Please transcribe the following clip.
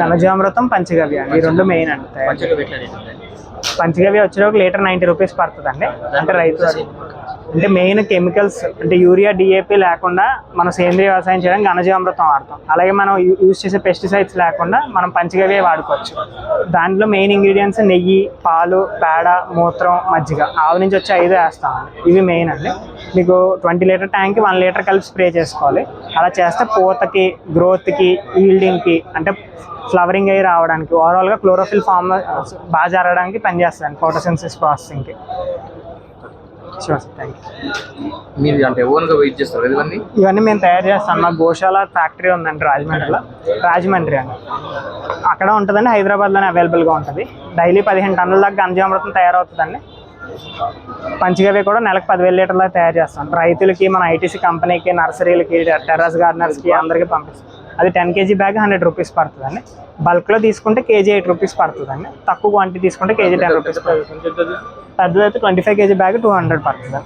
ఘనజీవామృతం. పంచగవ్య. అండి ఈ రెండు మెయిన్ అండి. పంచగవ్య వచ్చే ఒక లీటర్ నైంటీ రూపీస్ పడుతుంది అండి అంటే రైతు అంటే మెయిన్ కెమికల్స్ అంటే యూరియా డిఏపి లేకుండా మనం సేంద్రియ వ్యవసాయం చేయడానికి ఘనజీవామృతం వాడతాం. అలాగే మనం యూజ్ చేసే పెస్టిసైడ్స్ లేకుండా మనం పంచగవ్య వాడుకోవచ్చు. దాంట్లో మెయిన్ ఇంగ్రీడియంట్స్ నెయ్యి పాలు పేడ మూత్రం మజ్జిగ. ఆవు నుంచి వచ్చే ఐదు వేస్తామండి ఇవి మెయిన్ అండి. మీకు ట్వంటీ లీటర్ ట్యాంక్కి వన్ లీటర్ కలిపి స్ప్రే చేసుకోవాలి. అలా చేస్తే పూతకి గ్రోత్కి ఈల్డింగ్కి అంటే ఫ్లవరింగ్ అయ్యి రావడానికి ఓవరాల్గా క్లోరోఫిల్ ఫామ్ బాగా జరగడానికి పనిచేస్తుంది ఫోటోసిన్సిస్ ప్రాసెసింగ్కి. మీరు అంటే వెయిట్ చేస్తారు ఇవన్నీ? ఇవన్నీ మేము తయారు చేస్తాం. మా గోశాల ఫ్యాక్టరీ ఉందండి రాజమండ్రిలో. రాజమండ్రి అండి. అక్కడ ఉంటుందండి హైదరాబాద్లోనే అవైలబుల్గా ఉంటుంది. డైలీ పదిహేను టన్నుల దాకా గంజామృతం తయారవుతుందండి. పంచగవి కూడా నెలకు పదివేల లీటర్ల తయారు చేస్తాం. రైతులకి మన ఐటీసీ కంపెనీకి నర్సరీలకి టెర్రస్ గార్డెనర్స్కి అందరికీ పంపిస్తాం. అది ten KG bag hundred rupees పడుతుందండి. బల్క్లో తీసుకుంటే కేజీ ఎయిట్ రూపీస్ పడుతుందండి. తక్కువ క్వాంటిటీ తీసుకుంటే కేజీ టెన్ రూపీస్ పడుతుంది. పెద్దదైతే twenty five KG bag two hundred పడుతుంది.